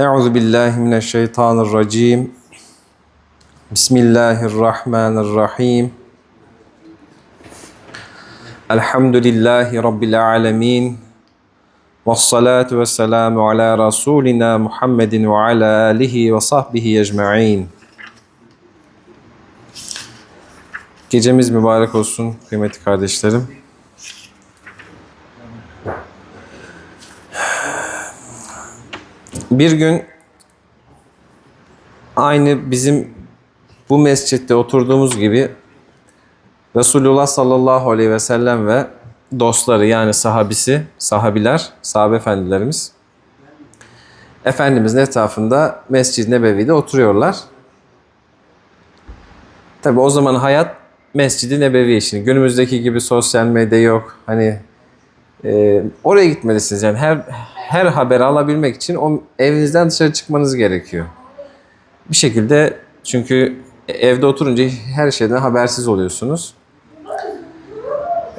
Euzu billahi mineşşeytanirracim. Bismillahirrahmanirrahim. Elhamdülillahi rabbil alamin. Ves salatu vesselamu ala rasulina Muhammedin ve ala alihi ve sahbihi ecmaîn. Gecemiz mübarek olsun kıymetli kardeşlerim. Bir gün aynı bizim bu mescitte oturduğumuz gibi Resulullah sallallahu aleyhi ve sellem ve dostları yani sahabisi, sahabiler, sahabe efendilerimiz Efendimizin etrafında Mescid-i Nebevi'de oturuyorlar. Tabi o zaman hayat Mescid-i Nebevi işini. Günümüzdeki gibi sosyal medya yok. Hani e, oraya gitmelisiniz. Yani her her haberi alabilmek için o evinizden dışarı çıkmanız gerekiyor. Bir şekilde çünkü evde oturunca her şeyden habersiz oluyorsunuz.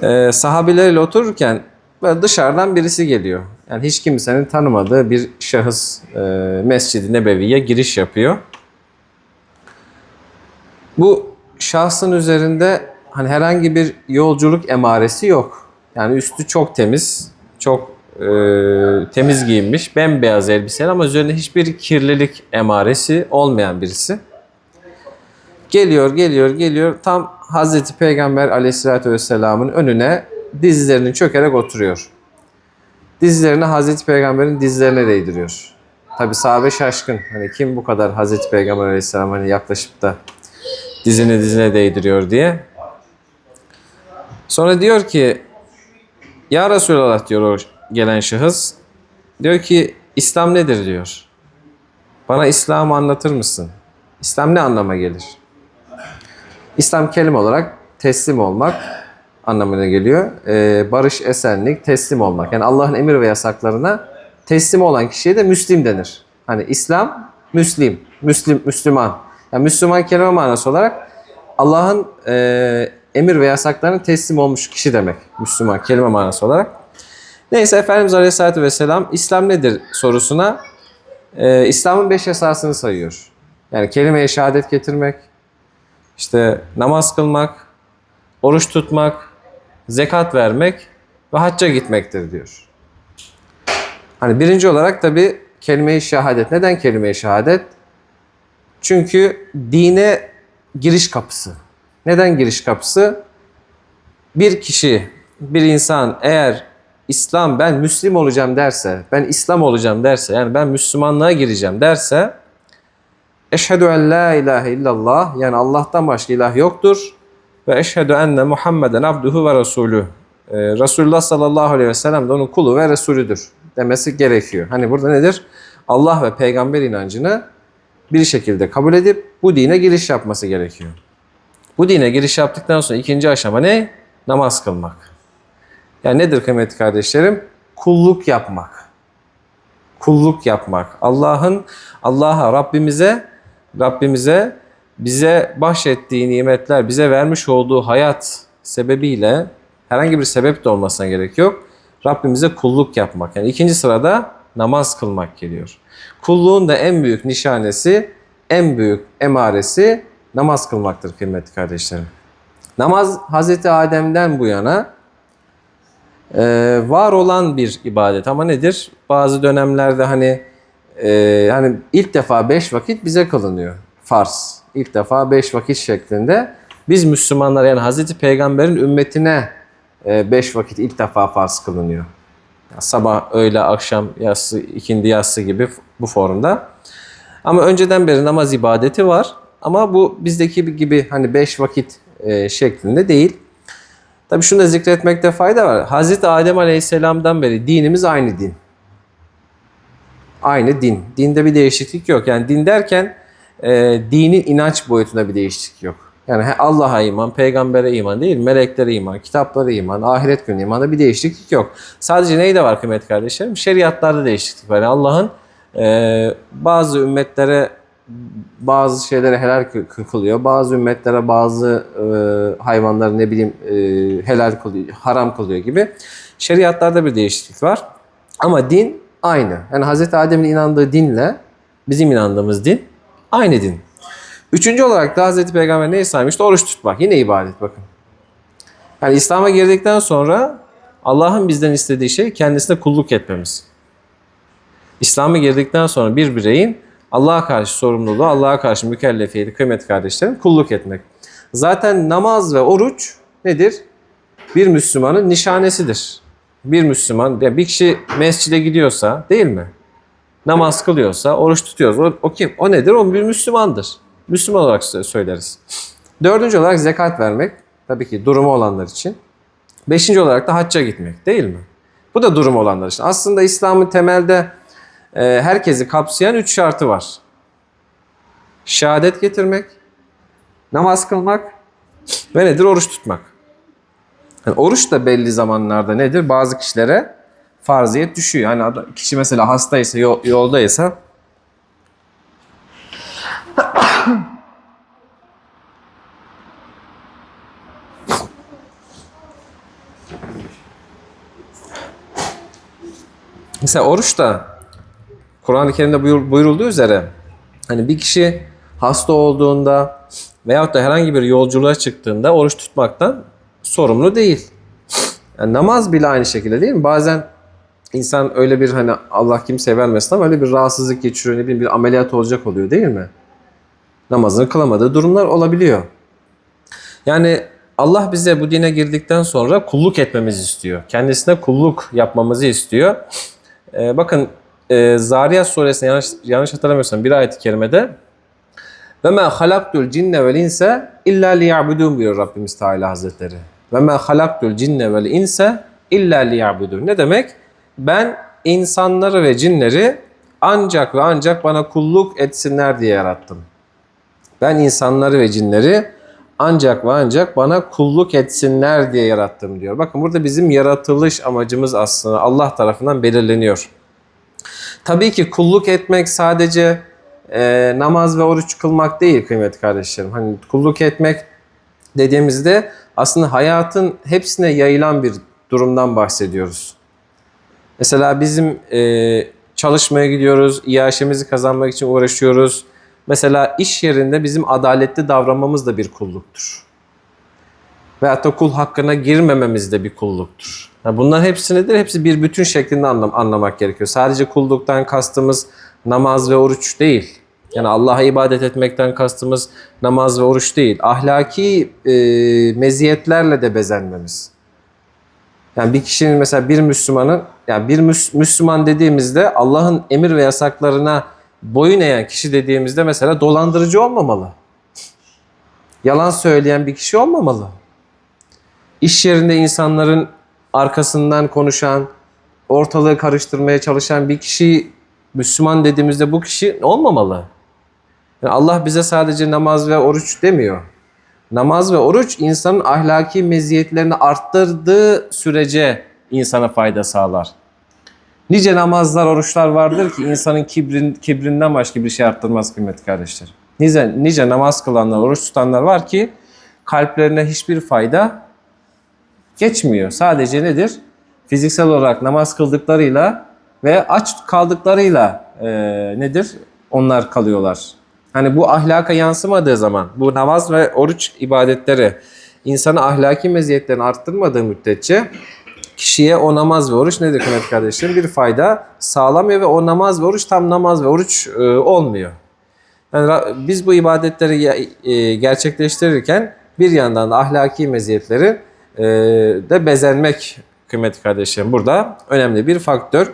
Ee, sahabileriyle otururken böyle dışarıdan birisi geliyor. Yani hiç kimsenin tanımadığı bir şahıs e, Mescid-i Nebevi'ye giriş yapıyor. Bu şahsın üzerinde hani herhangi bir yolculuk emaresi yok. Yani üstü çok temiz, çok e, temiz giyinmiş, bembeyaz elbiseli ama üzerinde hiçbir kirlilik emaresi olmayan birisi. Geliyor, geliyor, geliyor. Tam Hazreti Peygamber aleyhissalatü vesselamın önüne dizlerini çökerek oturuyor. Dizlerini Hazreti Peygamber'in dizlerine değdiriyor. Tabi sahabe şaşkın. Hani kim bu kadar Hazreti Peygamber aleyhisselam hani yaklaşıp da dizini dizine değdiriyor diye. Sonra diyor ki ya Resulallah diyor gelen şahıs. Diyor ki İslam nedir diyor. Bana İslam'ı anlatır mısın? İslam ne anlama gelir? İslam kelime olarak teslim olmak anlamına geliyor. Ee, barış, esenlik, teslim olmak. Yani Allah'ın emir ve yasaklarına teslim olan kişiye de Müslim denir. Hani İslam, Müslim, Müslim, Müslüman. Yani Müslüman kelime manası olarak Allah'ın e, emir ve yasaklarına teslim olmuş kişi demek. Müslüman kelime manası olarak. Neyse Efendimiz Aleyhisselatü Vesselam İslam nedir sorusuna e, İslam'ın beş esasını sayıyor. Yani kelime-i şehadet getirmek, işte namaz kılmak, oruç tutmak, zekat vermek ve hacca gitmektir diyor. Hani birinci olarak tabi kelime-i şehadet. Neden kelime-i şehadet? Çünkü dine giriş kapısı. Neden giriş kapısı? Bir kişi, bir insan eğer İslam ben Müslim olacağım derse, ben İslam olacağım derse, yani ben Müslümanlığa gireceğim derse Eşhedü en la ilahe illallah yani Allah'tan başka ilah yoktur ve eşhedü enne Muhammeden abduhu ve resulü. Ee, Resulullah sallallahu aleyhi ve sellem de onun kulu ve resulüdür demesi gerekiyor. Hani burada nedir? Allah ve peygamber inancını bir şekilde kabul edip bu dine giriş yapması gerekiyor. Bu dine giriş yaptıktan sonra ikinci aşama ne? Namaz kılmak. Yani nedir kıymetli kardeşlerim? Kulluk yapmak. Kulluk yapmak. Allah'ın Allah'a Rabbimize Rabbimize bize bahşettiği nimetler, bize vermiş olduğu hayat sebebiyle herhangi bir sebep de olmasına gerek yok. Rabbimize kulluk yapmak. Yani ikinci sırada namaz kılmak geliyor. Kulluğun da en büyük nişanesi, en büyük emaresi namaz kılmaktır kıymetli kardeşlerim. Namaz Hazreti Adem'den bu yana e, var olan bir ibadet ama nedir? Bazı dönemlerde hani e, hani ilk defa beş vakit bize kılınıyor. Farz. İlk defa beş vakit şeklinde. Biz Müslümanlar yani Hazreti Peygamber'in ümmetine e, beş vakit ilk defa farz kılınıyor. Sabah, öğle, akşam, yatsı, ikindi yatsı gibi bu formda. Ama önceden beri namaz ibadeti var. Ama bu bizdeki gibi hani beş vakit e, şeklinde değil. Tabii şunu da zikretmekte fayda var. Hazreti Adem Aleyhisselam'dan beri dinimiz aynı din. Aynı din. Dinde bir değişiklik yok. Yani din derken e, dinin inanç boyutunda bir değişiklik yok. Yani Allah'a iman, peygambere iman değil, meleklere iman, kitaplara iman, ahiret günü imanda bir değişiklik yok. Sadece neyde var kıymetli kardeşlerim? Şeriatlarda değişiklik var. Yani Allah'ın e, bazı ümmetlere bazı şeylere helal kılıyor. Bazı ümmetlere bazı e, hayvanları ne bileyim e, helal kılıyor, haram kılıyor gibi. Şeriatlarda bir değişiklik var. Ama din aynı. Yani Hz. Adem'in inandığı dinle Bizim inandığımız din aynı din. Üçüncü olarak da Hazreti Peygamber neyi saymıştı? Oruç tutmak. Yine ibadet bakın. Yani İslam'a girdikten sonra Allah'ın bizden istediği şey kendisine kulluk etmemiz. İslam'a girdikten sonra bir bireyin Allah'a karşı sorumluluğu, Allah'a karşı mükellefiyeti, kıymetli kardeşlerim kulluk etmek. Zaten namaz ve oruç nedir? Bir Müslümanın nişanesidir. Bir Müslüman, bir kişi mescide gidiyorsa değil mi? Namaz kılıyorsa, oruç tutuyorsa o, o kim? O nedir? O bir Müslümandır. Müslüman olarak sö- söyleriz. Dördüncü olarak zekat vermek. Tabii ki durumu olanlar için. Beşinci olarak da hacca gitmek değil mi? Bu da durumu olanlar için. Aslında İslam'ın temelde herkesi kapsayan üç şartı var. Şehadet getirmek, namaz kılmak ve nedir? Oruç tutmak. Yani oruç da belli zamanlarda nedir? Bazı kişilere farziyet düşüyor. Yani kişi mesela hastaysa, yol- yoldaysa Mesela oruç da Kur'an-ı Kerim'de buyur- buyurulduğu üzere hani bir kişi hasta olduğunda veyahut da herhangi bir yolculuğa çıktığında oruç tutmaktan sorumlu değil. Yani namaz bile aynı şekilde değil mi? Bazen insan öyle bir hani Allah kimseye vermesin ama öyle bir rahatsızlık geçiriyor, ne bileyim bir ameliyat olacak oluyor değil mi? Namazını kılamadığı durumlar olabiliyor. Yani Allah bize bu dine girdikten sonra kulluk etmemizi istiyor. Kendisine kulluk yapmamızı istiyor. Ee, bakın e, Zariyat suresinde yanlış, yanlış hatırlamıyorsam bir ayet-i kerimede ve ma halaktul cinne vel inse illa liya'budun diyor Rabbimiz Teala Hazretleri. Ve ma halaktul cinne vel inse illa liya'budun. Ne demek? Ben insanları ve cinleri ancak ve ancak bana kulluk etsinler diye yarattım. Ben insanları ve cinleri ancak ve ancak bana kulluk etsinler diye yarattım diyor. Bakın burada bizim yaratılış amacımız aslında Allah tarafından belirleniyor. Tabii ki kulluk etmek sadece e, namaz ve oruç kılmak değil kıymetli kardeşlerim. Hani kulluk etmek dediğimizde aslında hayatın hepsine yayılan bir durumdan bahsediyoruz. Mesela bizim e, çalışmaya gidiyoruz, iaşemizi kazanmak için uğraşıyoruz. Mesela iş yerinde bizim adaletli davranmamız da bir kulluktur. Veyahut da kul hakkına girmememiz de bir kulluktur. Yani bunların hepsi nedir? Hepsi bir bütün şeklinde anlam anlamak gerekiyor. Sadece kulluktan kastımız namaz ve oruç değil. Yani Allah'a ibadet etmekten kastımız namaz ve oruç değil. Ahlaki e, meziyetlerle de bezenmemiz. Yani bir kişinin mesela bir Müslümanın, yani bir Müs- Müslüman dediğimizde Allah'ın emir ve yasaklarına boyun eğen kişi dediğimizde mesela dolandırıcı olmamalı. Yalan söyleyen bir kişi olmamalı. İş yerinde insanların arkasından konuşan, ortalığı karıştırmaya çalışan bir kişi Müslüman dediğimizde bu kişi olmamalı. Yani Allah bize sadece namaz ve oruç demiyor. Namaz ve oruç insanın ahlaki meziyetlerini arttırdığı sürece insana fayda sağlar. Nice namazlar, oruçlar vardır ki insanın kibrin, kibrinden başka bir şey arttırmaz kıymetli kardeşler. Nice, nice namaz kılanlar, oruç tutanlar var ki kalplerine hiçbir fayda geçmiyor. Sadece nedir? Fiziksel olarak namaz kıldıklarıyla ve aç kaldıklarıyla e, nedir? Onlar kalıyorlar. Hani bu ahlaka yansımadığı zaman, bu namaz ve oruç ibadetleri insanı ahlaki meziyetlerini arttırmadığı müddetçe kişiye o namaz ve oruç nedir kıymetli kardeşlerim? Bir fayda sağlamıyor ve o namaz ve oruç tam namaz ve oruç e, olmuyor. Yani biz bu ibadetleri e, gerçekleştirirken bir yandan da ahlaki meziyetleri de bezenmek kıymetli kardeşlerim burada önemli bir faktör.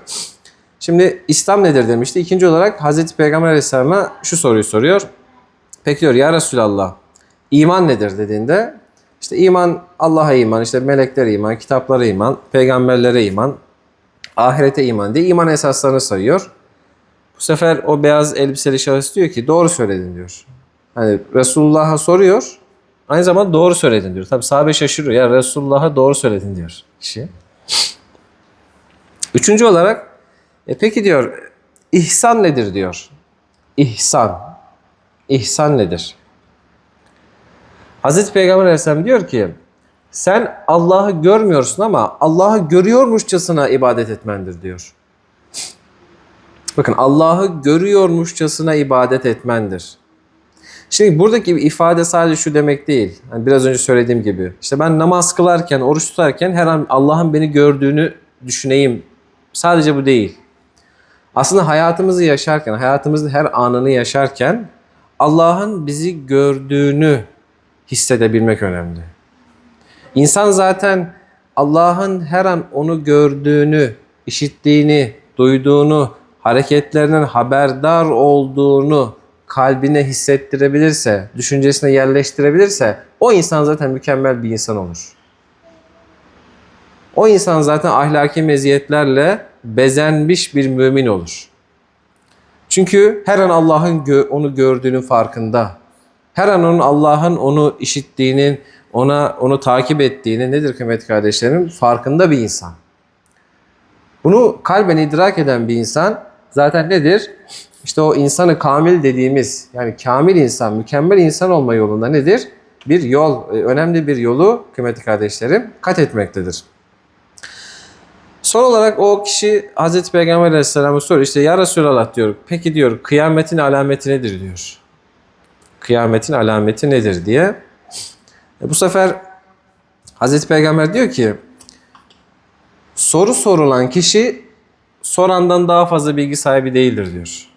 Şimdi İslam nedir demişti. İkinci olarak Hazreti Peygamber Aleyhisselam'a şu soruyu soruyor. Peki diyor ya Resulallah iman nedir dediğinde işte iman Allah'a iman, işte meleklere iman, kitaplara iman, peygamberlere iman, ahirete iman diye iman esaslarını sayıyor. Bu sefer o beyaz elbiseli şahıs diyor ki doğru söyledin diyor. Hani Resulullah'a soruyor. Aynı zamanda doğru söyledin diyor. Tabi sahabe şaşırıyor. Ya Resulullah'a doğru söyledin diyor kişi. Üçüncü olarak e peki diyor ihsan nedir diyor. İhsan. İhsan nedir? Hazreti Peygamber Aleyhisselam diyor ki sen Allah'ı görmüyorsun ama Allah'ı görüyormuşçasına ibadet etmendir diyor. Bakın Allah'ı görüyormuşçasına ibadet etmendir. Şimdi buradaki ifade sadece şu demek değil. Hani biraz önce söylediğim gibi. İşte ben namaz kılarken, oruç tutarken her an Allah'ın beni gördüğünü düşüneyim. Sadece bu değil. Aslında hayatımızı yaşarken, hayatımızın her anını yaşarken Allah'ın bizi gördüğünü hissedebilmek önemli. İnsan zaten Allah'ın her an onu gördüğünü, işittiğini, duyduğunu, hareketlerinden haberdar olduğunu kalbine hissettirebilirse, düşüncesine yerleştirebilirse o insan zaten mükemmel bir insan olur. O insan zaten ahlaki meziyetlerle bezenmiş bir mümin olur. Çünkü her an Allah'ın onu gördüğünün farkında. Her an onun Allah'ın onu işittiğinin, ona onu takip ettiğini nedir kıymetli kardeşlerim? Farkında bir insan. Bunu kalben idrak eden bir insan zaten nedir? İşte o insanı kamil dediğimiz yani kamil insan, mükemmel insan olma yolunda nedir? Bir yol, e, önemli bir yolu kıymetli kardeşlerim kat etmektedir. Son olarak o kişi Hazreti Peygamber Aleyhisselam'a soruyor. İşte ya Resulallah diyor. Peki diyor kıyametin alameti nedir diyor. Kıyametin alameti nedir diye. E bu sefer Hazreti Peygamber diyor ki soru sorulan kişi sorandan daha fazla bilgi sahibi değildir diyor.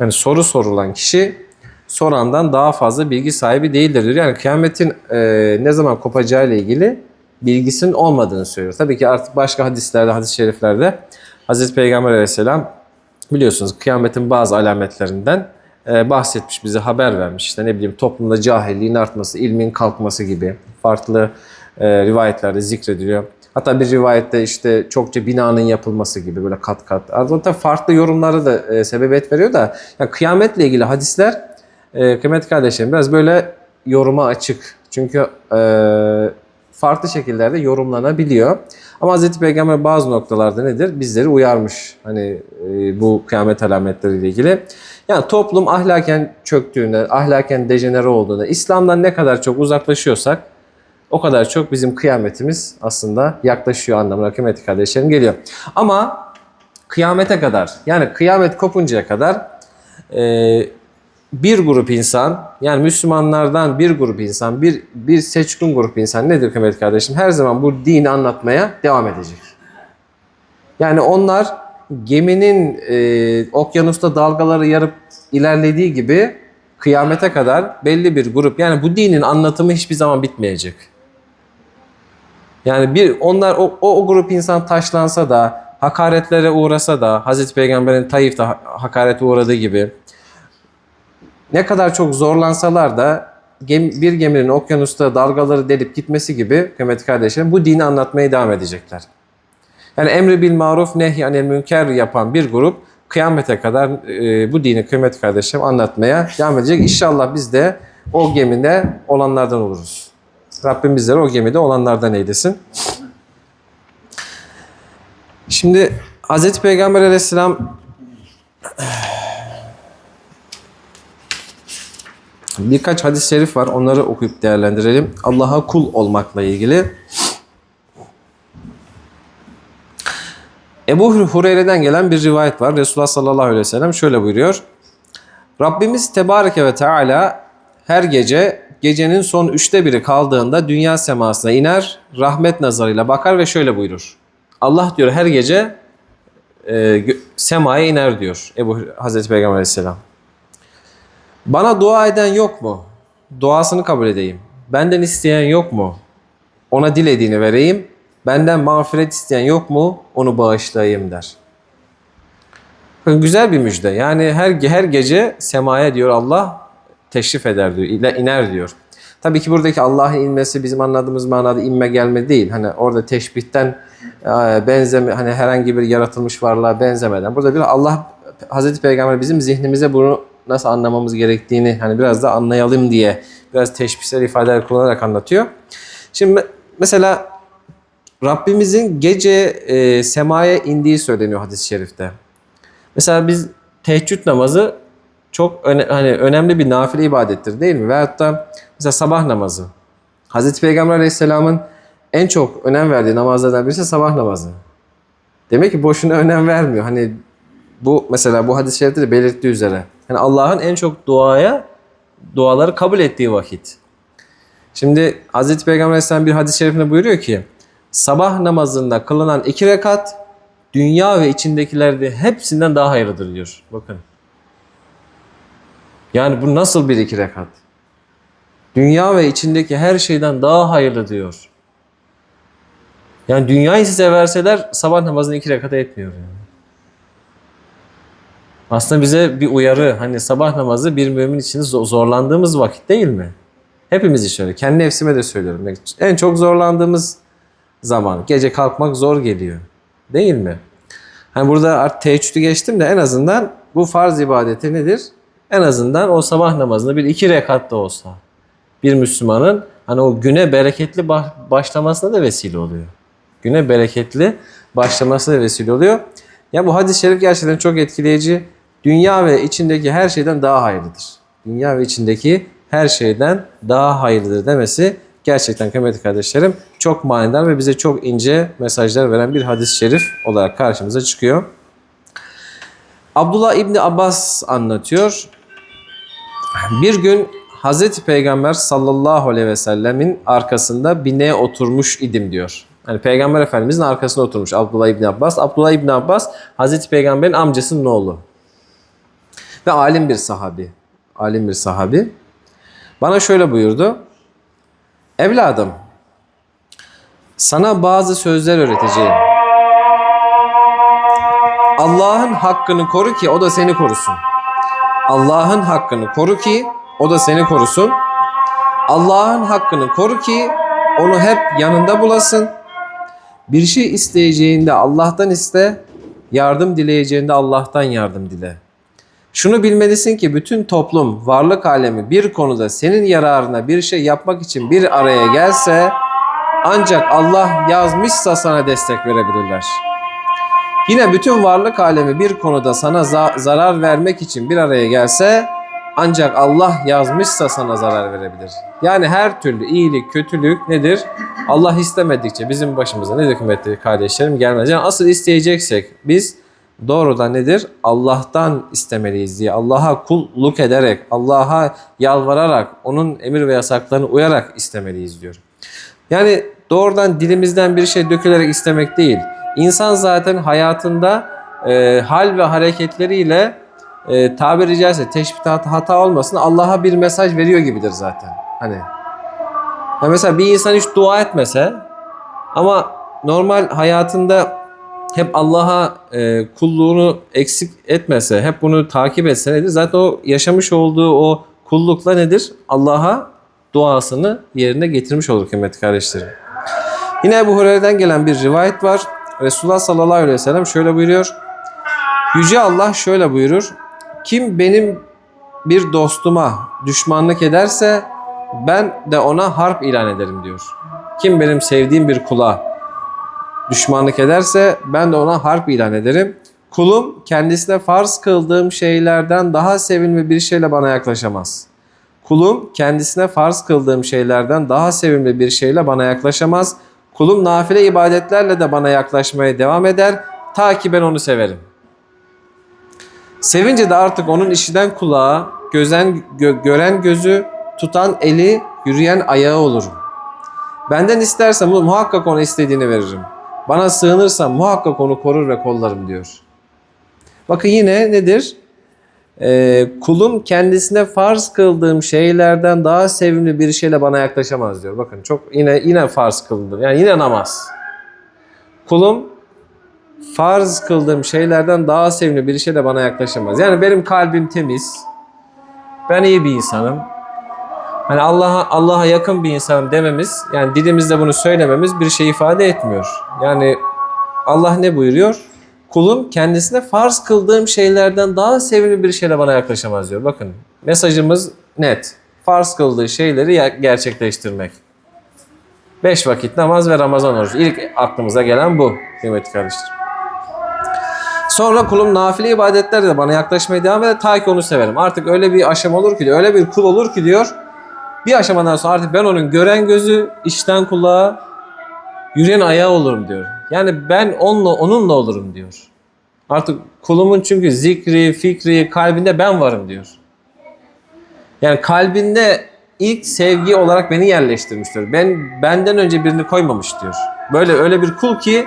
Yani soru sorulan kişi sorandan daha fazla bilgi sahibi değildir diyor. Yani kıyametin e, ne zaman kopacağı ile ilgili bilgisinin olmadığını söylüyor. Tabii ki artık başka hadislerde, hadis-i şeriflerde Hazreti Peygamber aleyhisselam biliyorsunuz kıyametin bazı alametlerinden e, bahsetmiş, bize haber vermiş. İşte ne bileyim toplumda cahilliğin artması, ilmin kalkması gibi farklı e, rivayetlerde zikrediliyor. Hatta bir rivayette işte çokça binanın yapılması gibi böyle kat kat. Hatta farklı yorumları da e, sebebiyet veriyor da yani kıyametle ilgili hadisler e, kıymetli kardeşlerim biraz böyle yoruma açık. Çünkü e, farklı şekillerde yorumlanabiliyor. Ama Hz. Peygamber bazı noktalarda nedir? Bizleri uyarmış. Hani e, bu kıyamet alametleriyle ilgili. Yani toplum ahlaken çöktüğünde, ahlaken dejenere olduğunda, İslam'dan ne kadar çok uzaklaşıyorsak o kadar çok bizim kıyametimiz aslında yaklaşıyor anlamına kıymetli kardeşlerim geliyor. Ama kıyamete kadar yani kıyamet kopuncaya kadar e, bir grup insan yani Müslümanlardan bir grup insan bir bir seçkin grup insan nedir kıymetli kardeşim? Her zaman bu dini anlatmaya devam edecek. Yani onlar geminin e, okyanusta dalgaları yarıp ilerlediği gibi kıyamete kadar belli bir grup yani bu dinin anlatımı hiçbir zaman bitmeyecek. Yani bir onlar o, o, o grup insan taşlansa da hakaretlere uğrasa da Hazreti Peygamber'in Taif'te ha- hakarete uğradığı gibi ne kadar çok zorlansalar da bir geminin okyanusta dalgaları delip gitmesi gibi kıymetli kardeşlerim bu dini anlatmaya devam edecekler. Yani emri bil maruf nehy anil münker yapan bir grup kıyamete kadar e, bu dini kıymetli kardeşlerim anlatmaya devam edecek. İnşallah biz de o gemide olanlardan oluruz. Rabbim bizleri o gemide olanlardan eylesin. Şimdi Hz. Peygamber aleyhisselam birkaç hadis-i şerif var. Onları okuyup değerlendirelim. Allah'a kul olmakla ilgili. Ebu Hureyre'den gelen bir rivayet var. Resulullah sallallahu aleyhi ve sellem şöyle buyuruyor. Rabbimiz Tebareke ve Teala her gece gecenin son üçte biri kaldığında dünya semasına iner, rahmet nazarıyla bakar ve şöyle buyurur. Allah diyor her gece e, semaya iner diyor Ebu Hazreti Peygamber aleyhisselam. Bana dua eden yok mu? Duasını kabul edeyim. Benden isteyen yok mu? Ona dilediğini vereyim. Benden mağfiret isteyen yok mu? Onu bağışlayayım der. Güzel bir müjde. Yani her her gece semaya diyor Allah teşrif eder diyor, iner diyor. Tabii ki buradaki Allah'ın inmesi bizim anladığımız manada inme gelme değil. Hani orada teşbihten e, benzeme hani herhangi bir yaratılmış varlığa benzemeden. Burada bir Allah Hazreti Peygamber bizim zihnimize bunu nasıl anlamamız gerektiğini hani biraz da anlayalım diye biraz teşbihsel ifadeler kullanarak anlatıyor. Şimdi me- mesela Rabbimizin gece e, semaya indiği söyleniyor hadis-i şerifte. Mesela biz teheccüd namazı çok öne, hani önemli bir nafile ibadettir değil mi? Veyahut da mesela sabah namazı. Hazreti Peygamber Aleyhisselam'ın en çok önem verdiği namazlardan birisi sabah namazı. Demek ki boşuna önem vermiyor. Hani Bu mesela bu hadis-i şerifte de belirttiği üzere. Yani Allah'ın en çok duaya duaları kabul ettiği vakit. Şimdi Hazreti Peygamber Aleyhisselam bir hadis-i şerifinde buyuruyor ki sabah namazında kılınan iki rekat dünya ve içindekilerde hepsinden daha hayırlıdır diyor. Bakın. Yani bu nasıl bir iki rekat? Dünya ve içindeki her şeyden daha hayırlı diyor. Yani dünyayı size verseler sabah namazını iki rekat etmiyor yani. Aslında bize bir uyarı. Hani sabah namazı bir mümin için zo- zorlandığımız vakit değil mi? Hepimiz için öyle. Kendi nefsime de söylüyorum. En çok zorlandığımız zaman. Gece kalkmak zor geliyor. Değil mi? Hani burada artık teheccüdü geçtim de en azından bu farz ibadeti nedir? En azından o sabah namazında bir iki rekat da olsa bir Müslümanın hani o güne bereketli ba- başlamasına da vesile oluyor. Güne bereketli başlamasına da vesile oluyor. Ya bu hadis-i şerif gerçekten çok etkileyici. Dünya ve içindeki her şeyden daha hayırlıdır. Dünya ve içindeki her şeyden daha hayırlıdır demesi gerçekten kıymetli kardeşlerim çok manidar ve bize çok ince mesajlar veren bir hadis-i şerif olarak karşımıza çıkıyor. Abdullah İbni Abbas anlatıyor. Bir gün Hazreti Peygamber sallallahu aleyhi ve sellemin arkasında bineğe oturmuş idim diyor. Yani Peygamber Efendimizin arkasında oturmuş Abdullah İbni Abbas. Abdullah İbni Abbas Hazreti Peygamber'in amcasının oğlu. Ve alim bir sahabi. Alim bir sahabi. Bana şöyle buyurdu. Evladım, sana bazı sözler öğreteceğim. Allah'ın hakkını koru ki o da seni korusun. Allah'ın hakkını koru ki o da seni korusun. Allah'ın hakkını koru ki onu hep yanında bulasın. Bir şey isteyeceğinde Allah'tan iste, yardım dileyeceğinde Allah'tan yardım dile. Şunu bilmelisin ki bütün toplum, varlık alemi bir konuda senin yararına bir şey yapmak için bir araya gelse ancak Allah yazmışsa sana destek verebilirler. Yine bütün varlık alemi bir konuda sana za- zarar vermek için bir araya gelse ancak Allah yazmışsa sana zarar verebilir. Yani her türlü iyilik, kötülük nedir? Allah istemedikçe bizim başımıza nedir kıymetli kardeşlerim gelmez. Yani asıl isteyeceksek biz doğrudan nedir? Allah'tan istemeliyiz diye. Allah'a kulluk ederek, Allah'a yalvararak, onun emir ve yasaklarına uyarak istemeliyiz diyor. Yani doğrudan dilimizden bir şey dökülerek istemek değil. İnsan zaten hayatında e, hal ve hareketleriyle e, tabiri caizse teşbihat hata olmasın Allah'a bir mesaj veriyor gibidir zaten. Hani ya mesela bir insan hiç dua etmese ama normal hayatında hep Allah'a e, kulluğunu eksik etmese, hep bunu takip etse nedir? Zaten o yaşamış olduğu o kullukla nedir? Allah'a duasını yerine getirmiş olur kıymetli kardeşlerim. Yine Ebu Hureyre'den gelen bir rivayet var. Resulullah sallallahu aleyhi ve sellem şöyle buyuruyor. Yüce Allah şöyle buyurur. Kim benim bir dostuma düşmanlık ederse ben de ona harp ilan ederim diyor. Kim benim sevdiğim bir kula düşmanlık ederse ben de ona harp ilan ederim. Kulum kendisine farz kıldığım şeylerden daha sevimli bir şeyle bana yaklaşamaz. Kulum kendisine farz kıldığım şeylerden daha sevimli bir şeyle bana yaklaşamaz. Kulum nafile ibadetlerle de bana yaklaşmaya devam eder ta ki ben onu severim. Sevince de artık onun işiden kulağı, gözen, gö- gören gözü, tutan eli, yürüyen ayağı olurum. Benden isterse mu- muhakkak ona istediğini veririm. Bana sığınırsa muhakkak onu korur ve kollarım diyor. Bakın yine nedir? Ee, kulum kendisine farz kıldığım şeylerden daha sevimli bir şeyle bana yaklaşamaz diyor. Bakın çok yine yine farz kıldım. Yani yine namaz. Kulum farz kıldığım şeylerden daha sevimli bir şeyle bana yaklaşamaz. Yani benim kalbim temiz. Ben iyi bir insanım. Hani Allah'a Allah'a yakın bir insanım dememiz, yani dilimizde bunu söylememiz bir şey ifade etmiyor. Yani Allah ne buyuruyor? Kulum kendisine farz kıldığım şeylerden daha sevimli bir şeyle bana yaklaşamaz diyor. Bakın mesajımız net. Farz kıldığı şeyleri gerçekleştirmek. Beş vakit namaz ve Ramazan orucu. İlk aklımıza gelen bu kıymetli kardeşlerim. Sonra kulum nafile ibadetlerle de bana yaklaşmaya devam eder ta ki onu severim. Artık öyle bir aşama olur ki diyor, öyle bir kul olur ki diyor. Bir aşamadan sonra artık ben onun gören gözü, işten kulağı, yürüyen ayağı olurum diyor. Yani ben onunla onunla olurum diyor. Artık kulumun çünkü zikri, fikri, kalbinde ben varım diyor. Yani kalbinde ilk sevgi olarak beni yerleştirmiş diyor. Ben benden önce birini koymamış diyor. Böyle öyle bir kul ki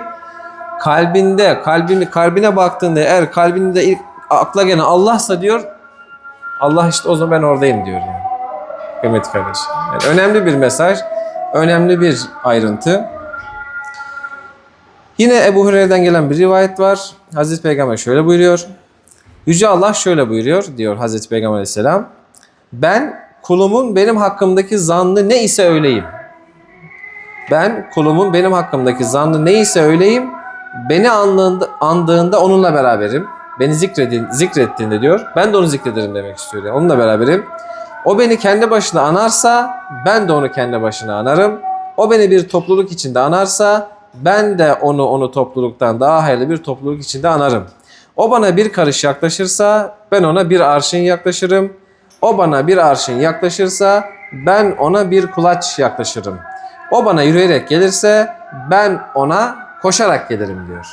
kalbinde, kalbini kalbine baktığında eğer kalbinde ilk akla gelen Allah'sa diyor Allah işte o zaman ben oradayım diyor yani. Kıymetli kardeş. Yani önemli bir mesaj, önemli bir ayrıntı. Yine Ebu Hureyre'den gelen bir rivayet var. Hazreti Peygamber şöyle buyuruyor. Yüce Allah şöyle buyuruyor diyor Hazreti Peygamber Aleyhisselam. Ben kulumun benim hakkımdaki zannı ne ise öyleyim. Ben kulumun benim hakkımdaki zannı ne ise öyleyim. Beni andığında, andığında onunla beraberim. Beni zikredin, zikrettiğinde diyor. Ben de onu zikrederim demek istiyor. Yani onunla beraberim. O beni kendi başına anarsa ben de onu kendi başına anarım. O beni bir topluluk içinde anarsa ben de onu onu topluluktan daha hayırlı bir topluluk içinde anarım. O bana bir karış yaklaşırsa ben ona bir arşın yaklaşırım. O bana bir arşın yaklaşırsa ben ona bir kulaç yaklaşırım. O bana yürüyerek gelirse ben ona koşarak gelirim diyor.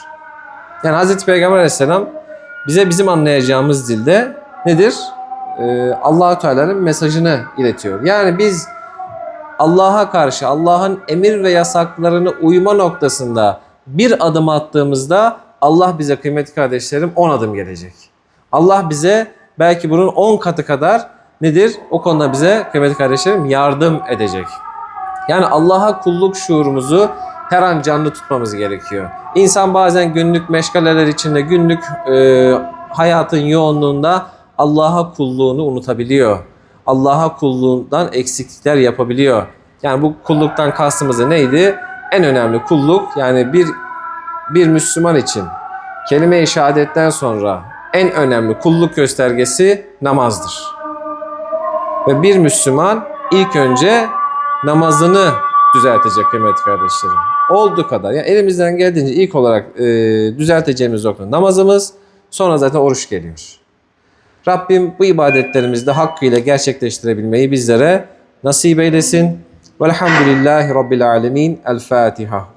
Yani Hazreti Peygamber Aleyhisselam bize bizim anlayacağımız dilde nedir? Ee, allah Teala'nın mesajını iletiyor. Yani biz Allah'a karşı Allah'ın emir ve yasaklarını uyma noktasında bir adım attığımızda Allah bize kıymetli kardeşlerim 10 adım gelecek. Allah bize belki bunun 10 katı kadar nedir? O konuda bize kıymetli kardeşlerim yardım edecek. Yani Allah'a kulluk şuurumuzu her an canlı tutmamız gerekiyor. İnsan bazen günlük meşgaleler içinde, günlük e, hayatın yoğunluğunda Allah'a kulluğunu unutabiliyor. Allah'a kulluğundan eksiklikler yapabiliyor. Yani bu kulluktan kastımız neydi? En önemli kulluk yani bir bir Müslüman için kelime-i şehadetten sonra en önemli kulluk göstergesi namazdır. Ve bir Müslüman ilk önce namazını düzeltecek kıymetli kardeşlerim. Olduğu kadar. Yani elimizden geldiğince ilk olarak e, düzelteceğimiz nokta namazımız. Sonra zaten oruç geliyor. Rabbim bu ibadetlerimizde hakkıyla gerçekleştirebilmeyi bizlere nasip eylesin. Velhamdülillahi Rabbil Alemin. El Fatiha.